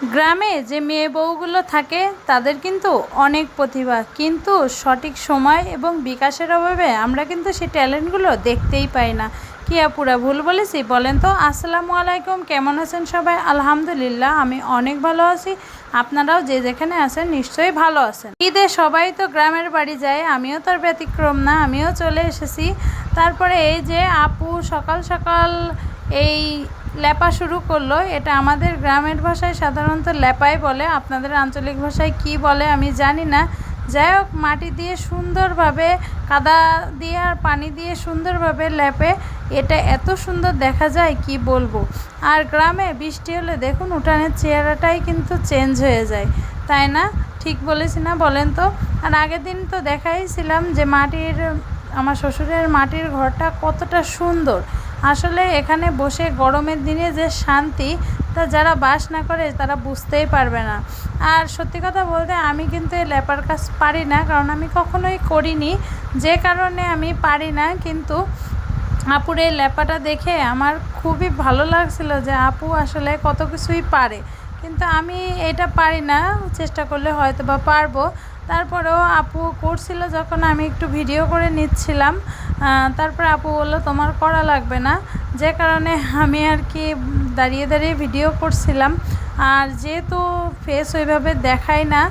গ্রামে যে মেয়ে বউগুলো থাকে, তাদের কিন্তু অনেক প্রতিভা। কিন্তু সঠিক সময় এবং বিকাশের অভাবে আমরা কিন্তু সেই ট্যালেন্টগুলো দেখতেই পাই না। কি আপুরা, ভুল বলেছি? বলেন তো। আসসালামু আলাইকুম। কেমন আছেন সবাই? আলহামদুলিল্লাহ, আমি অনেক ভালো আছি। আপনারাও যে যেখানে আছেন নিশ্চয়ই ভালো আছেন। ঈদে সবাই তো গ্রামের বাড়ি যায়, আমিও তার ব্যতিক্রম না, আমিও চলে এসেছি। তারপরে এই যে আপু, সকাল সকাল এই ল্যাপা শুরু করল। এটা আমাদের গ্রামের ভাষায় সাধারণত ল্যাপাই বলে। আপনাদের আঞ্চলিক ভাষায় কি বলে আমি জানি না। যাই হোক, মাটি দিয়ে সুন্দরভাবে, কাদা দিয়ে আর পানি দিয়ে সুন্দরভাবে ল্যাপে। এটা এত সুন্দর দেখা যায়, কি বলব? আর গ্রামে বৃষ্টি হলে দেখুন, উঠানের চেহারাটাই কিন্তু চেঞ্জ হয়ে যায়। তাই না? ঠিক বলেছি না বলেন তো? আর আগের দিন তো দেখাইছিলাম যে মাটির, আমার শ্বশুরের মাটির ঘরটা কতটা সুন্দর। আসলে এখানে বসে গরমের দিনে যে শান্তি, তা যারা বাস না করে তারা বুঝতেই পারবে না। আর সত্যি কথা বলতে আমি কিন্তু এই লেপার কাজ পারি না, কারণ আমি কখনোই করিনি। যে কারণে আমি পারি না, কিন্তু আপুর এই লেপাটা দেখে আমার খুবই ভালো লাগছিল যে আপু আসলে কত কিছুই পারে। কিন্তু আমি এটা পারি না, চেষ্টা করলে হয়তো বা পারব। তারপরেও আপু করছিল যখন আমি একটু ভিডিও করে নিচ্ছিলাম তারপরে আপু বলল, তোমার করা লাগবে না। যে কারণে আমি আর কি দাঁড়িয়ে দাঁড়িয়ে ভিডিও করছিলাম। আর যেহেতু ফেস ওইভাবে দেখায় না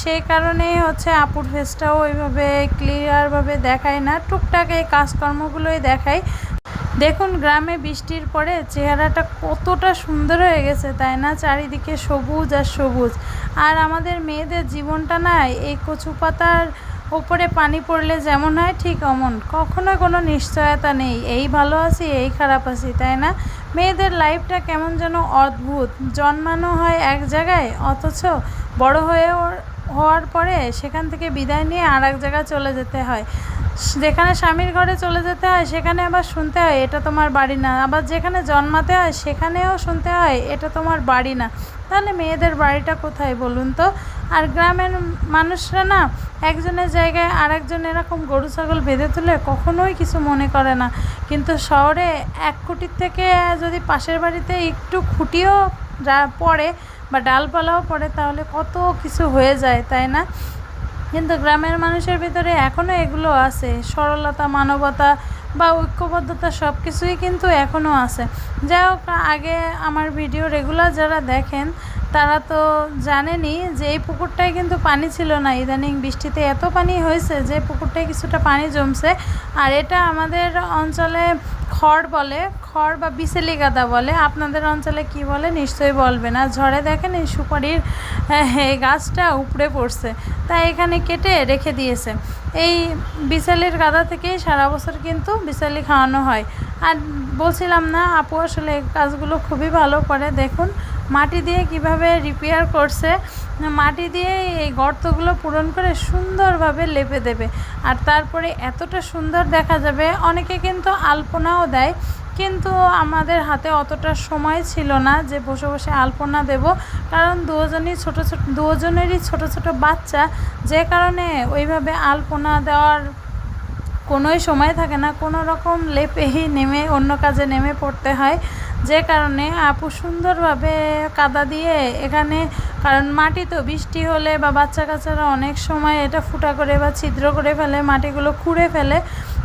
সেই কারণেই হচ্ছে আপুর ফেসটাও ওইভাবে ক্লিয়ারভাবে দেখায় না। টুকটাক এই কাজকর্মগুলোই দেখায়। দেখুন, গ্রামে বৃষ্টির পরে চেহারাটা কতটা সুন্দর হয়ে গেছে, তাই না? চারিদিকে সবুজ আর সবুজ। আর আমাদের মেয়েদের জীবনটা না, এই কচু পাতার ওপরে পানি পড়লে যেমন হয়, ঠিক অমন। কখনো কোনো নিশ্চয়তা নেই, এই ভালো আছি, এই খারাপ আছি, তাই না? মেয়েদের লাইফটা কেমন যেন অদ্ভুত। জন্মানো হয় এক জায়গায়, অথচ বড় হয়ে হওয়ার পরে সেখান থেকে বিদায় নিয়ে আর এক জায়গায় চলে যেতে হয়। যেখানে স্বামীর ঘরে চলে যেতে হয়, সেখানে আবার শুনতে হয়, এটা তোমার বাড়ি না। আবার যেখানে জন্মাতে হয়, সেখানেও শুনতে হয়, এটা তোমার বাড়ি না। তাহলে মেয়েদের বাড়িটা কোথায় বলুন তো? আর গ্রামের মানুষরা না একজনের জায়গায় আর একজন এরকম গরু, ছাগল বেঁধে তুলে কখনোই কিছু মনে করে না। কিন্তু শহরে এক কুটির থেকে যদি পাশের বাড়িতে একটু খুঁটিও পড়ে বা ডালপালাও পড়ে তাহলে কত কিছু হয়ে যায়, তাই না? কিন্তু গ্রামের মানুষের ভিতরে এখনও এগুলো আছে। সরলতা, মানবতা বা ঐক্যবদ্ধতা সব কিছুই কিন্তু এখনও আছে। যাই হোক, আগে আমার ভিডিও রেগুলার যারা দেখেন তারা তো জানেনই যে এই পুকুরটায় কিন্তু পানি ছিল না। ইদানিং বৃষ্টিতে এত পানি হয়েছে যে পুকুরটায় কিছুটা পানি জমছে। আর এটা আমাদের অঞ্চলে খড় বলে, খড় বা বিচেলি গাদা বলে। আপনাদের অঞ্চলে কি বলে নিশ্চয়ই বলবে না ঝড়ে দেখেন এই সুপারির এই গাছটা উপড়ে পড়ছে। তাই এখানে কেটে রেখে দিয়েছে। এই বিশালির গাদা থেকেই সারা বছর কিন্তু বিশালি খাওয়ানো হয়। আর বলছিলাম না, আপু আসলে কাজগুলো খুবই ভালো করে। দেখুন মাটি দিয়ে কীভাবে রিপেয়ার করছে, মাটি দিয়ে এই গর্তগুলো পূরণ করে সুন্দরভাবে লেপে দেবে। আর তারপরে এতটা সুন্দর দেখা যাবে, অনেকে কিন্তু আলপনাও দেয়। কিন্তু আমাদের হাতে অতটা সময় ছিল না যে বসে বসে আলপনা দেব, কারণ দুজনই ছোটো ছোটো, দুজনেরই ছোটো ছোটো বাচ্চা। যে কারণে ওইভাবে আলপনা দেওয়ার কোনোই সময় থাকে না। কোনো রকম লেপেই নেমে অন্য কাজে নেমে পড়তে হয়। যে কারণে আপু সুন্দরভাবে কাদা দিয়ে এখানে, কারণ মাটি তো বৃষ্টি হলে বা বাচ্চা কাচ্চারা অনেক সময় এটা ফুটা করে বা ছিদ্র করে ফেলে, মাটিগুলো খুঁড়ে ফেলে।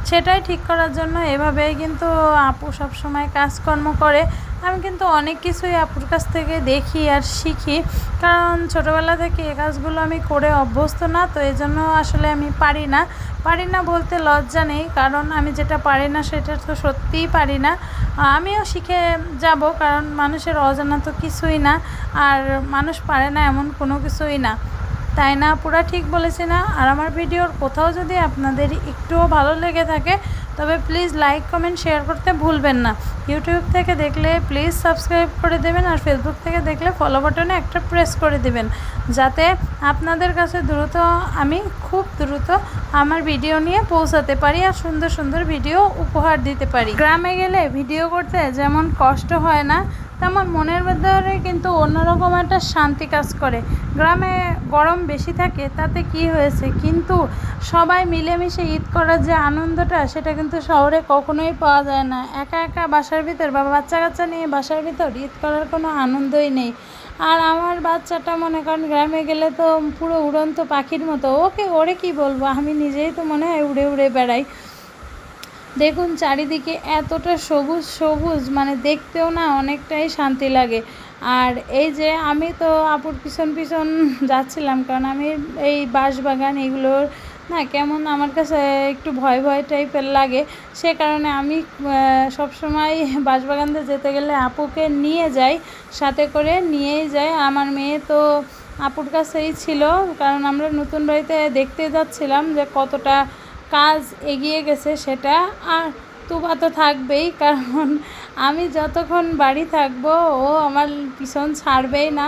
সেটাই ঠিক করার জন্য এভাবেই কিন্তু আপু সব সময় কাজকর্ম করে। আমি কিন্তু অনেক কিছুই আপুর কাছ থেকে দেখি আর শিখি। কারণ ছোটোবেলা থেকে এ কাজগুলো আমি করে অভ্যস্ত না, তো এই জন্য আসলে আমি পারি না। পারি না বলতে লজ্জা নেই, কারণ আমি যেটা পারি না সেটা তো সত্যিই পারি না। আমিও শিখে যাব, কারণ মানুষের অজানা তো কিছুই না, আর মানুষ পারে না এমন কোনো কিছুই না। তাই না, পুরা ঠিক বলেছি না? আর আমার ভিডিওর কোথাও যদি আপনাদের একটুও ভালো লেগে থাকে তবে প্লিজ লাইক কমেন্ট শেয়ার করতে ভুলবেন না। ইউটিউব থেকে দেখলে প্লিজ সাবস্ক্রাইব করে দেবেন আর ফেসবুক থেকে দেখলে ফলো বাটনে একটা প্রেস করে দেবেন। যাতে আপনাদের কাছে দ্রুত, আমি খুব দ্রুত আমার ভিডিও নিয়ে পৌঁছাতে পারি আর সুন্দর সুন্দর ভিডিও উপহার দিতে পারি। গ্রামে গেলে ভিডিও করতে যেমন কষ্ট হয় না তেমন মনের ভেতরে কিন্তু অন্যরকম একটা শান্তি কাজ করে। গ্রামে গরম বেশি থাকে, তাতে কি হয়েছে? কিন্তু সবাই মিলেমিশে ঈদ করার যে আনন্দটা, সেটা কিন্তু শহরে কখনোই পাওয়া যায় না। একা একা বাসার ভিতর বা বাচ্চা কাচ্চা নিয়ে বাসার ভিতর ঈদ করার কোনো আনন্দই নেই। আর আমার বাচ্চাটা মনে করেন, গ্রামে গেলে তো পুরো উড়ন্ত পাখির মতো। ওকে, ওরে কি বলব? আমি নিজেই তো মনে হয় উড়ে উড়ে বেড়াই। দেখুন, চারিদিকে এতটা সবুজ সবুজ মানে দেখতেও না অনেকটাই শান্তি লাগে। আর এই যে আমি তো আপুর পিছন পিছন যাচ্ছিলাম, কারণ আমি এই বাঁশবাগান এগুলোর না কেমন আমার কাছে একটু ভয় ভয় টাইপের লাগে। সে কারণে আমি সবসময় বাঁশবাগানতে যেতে গেলে আপুকে নিয়ে যাই, সাথে করে নিয়েই যাই। আমার মেয়ে তো আপুর কাছেই ছিল, কারণ আমরা নতুন বাড়িতে দেখতে যাচ্ছিলাম যে কতটা কাজ এগিয়ে গেছে সেটা আর তুবা তো থাকবেই, কারণ আমি যতক্ষণ বাড়ি থাকব, ও আমার পিছন ছাড়বেই না।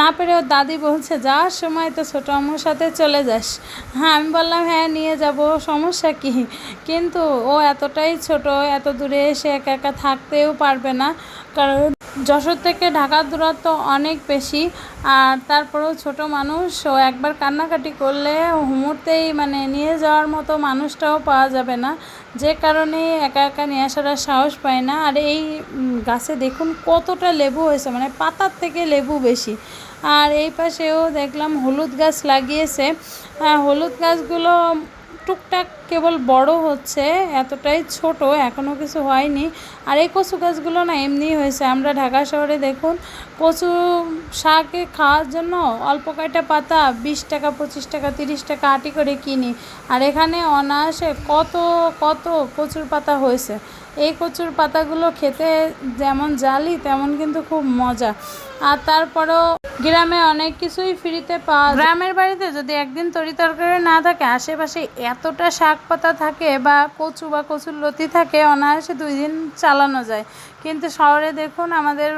না পেরে ওর দাদি বলছে, যাওয়ার সময় তো ছোটো আম্মুর সাথে চলে যাস। হ্যাঁ আমি বললাম হ্যাঁ নিয়ে যাব, সমস্যা কী? কিন্তু ও এতটাই ছোট, এত দূরে এসে একা একা থাকতেও পারবে না, কারণ যশোর থেকে ঢাকার দূরত্ব অনেক বেশি, আর তারপরেও ছোট মানুষ, ও একবার কান্নাকাটি করলে মুহূর্তেই মানে নিয়ে যাওয়ার মতো মানুষটাও পাওয়া যাবে না। যে কারণে একা একা নিয়ে আসার সাহস পায় না। আর এই গাছে দেখুন কতটা লেবু হয়েছে মানে পাতার থেকে লেবু বেশি। আর এই পাশেও দেখলাম হলুদ গাছ লাগিয়েছে। হলুদ গাছগুলো টুকটাক কেবল বড় হচ্ছে, এতটাই ছোট এখনও কিছু হয়নি। আর এই কচু গাছগুলো না এমনিই হয়েছে। আমরা ঢাকা শহরে দেখুন, কচু শাকে খাওয়ার জন্য অল্প কয়টা পাতা, বিশ টাকা, পঁচিশ টাকা, তিরিশ টাকা আটি করে কিনি। আর এখানে অনায়াসে কত কত কচুর পাতা হয়েছে। এই কচুর পাতাগুলো খেতে যেমন জালি, তেমন কিন্তু খুব মজা। আর তারপরেও গ্রামে অনেক কিছুই ফ্রিতে পাওয়া গ্রামের বাড়িতে যদি একদিন তরি তরকারি না থাকে, আশেপাশে এতটা শাক পাতা থাকে বা কচু বা কচুর লতি থাকে, অনায়াসে দুই দিন চালানো যায়। কিন্তু শহরে দেখুন, আমাদের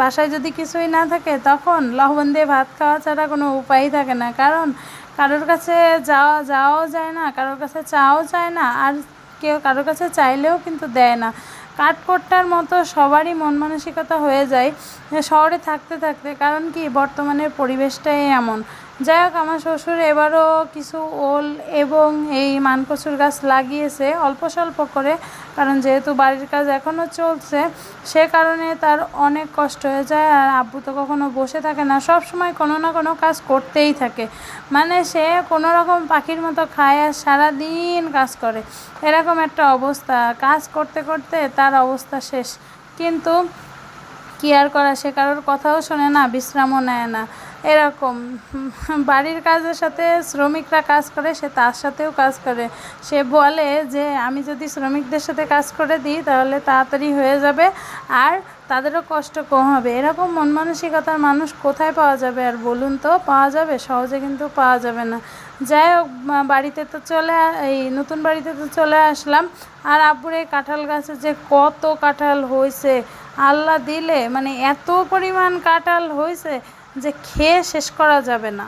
বাসায় যদি কিছুই না থাকে, তখন লবণ দিয়ে ভাত খাওয়া ছাড়া কোনো উপায়ই থাকে না। কারণ কারোর কাছে যাওয়া, যাওয়াও যায় না, কারোর কাছে চাওয়াও যায় না, আর কেউ কারোর কাছে চাইলেও কিন্তু দেয় না। কাঠকোট্টার মতো সবারই মন মানসিকতা হয়ে যায়। শহরে থাকতে থাকতে, কারণ কি, বর্তমানের পরিবেশটাই এমন। যাই হোক, আমার শ্বশুর এবারও কিছু ওল এবং এই মানকচুর গাছ লাগিয়েছে, অল্প স্বল্প করে, কারণ যেহেতু বাড়ির কাজ এখনও চলছে, সে কারণে তার অনেক কষ্ট হয়ে যায় আর আব্বু তো কখনো বসে থাকে না, সব সময় কোনো না কোনো কাজ করতেই থাকে। মানে সে কোনো রকম পাখির মতো খায় আর সারাদিন কাজ করে। এরকম একটা অবস্থা, কাজ করতে করতে তার অবস্থা শেষ। কিন্তু কী আর করা, সে কারোর কথাও শোনে না, বিশ্রামও নেয় না। এরকম। বাড়ির কাজের সাথে শ্রমিকরা কাজ করে, সে তার সাথেও কাজ করে। সে বলে যে, আমি যদি শ্রমিকদের সাথে কাজ করে দিই, তাহলে তাড়াতাড়ি হয়ে যাবে আর তাদেরও কষ্ট কম হবে। এরকম মন মানসিকতার মানুষ কোথায় পাওয়া যাবে? আর বলুন তো, পাওয়া যাবে? সহজে কিন্তু পাওয়া যাবে না। যাই হোক বাড়িতে তো চলে এই নতুন বাড়িতে তো চলে আসলাম। আর আব্বুর এই কাঁঠাল গাছে যে কত কাঁঠাল হয়েছে আল্লাহ দিলে মানে এত পরিমাণ কাঁঠাল হয়েছে যে খেয়ে শেষ করা যাবে না।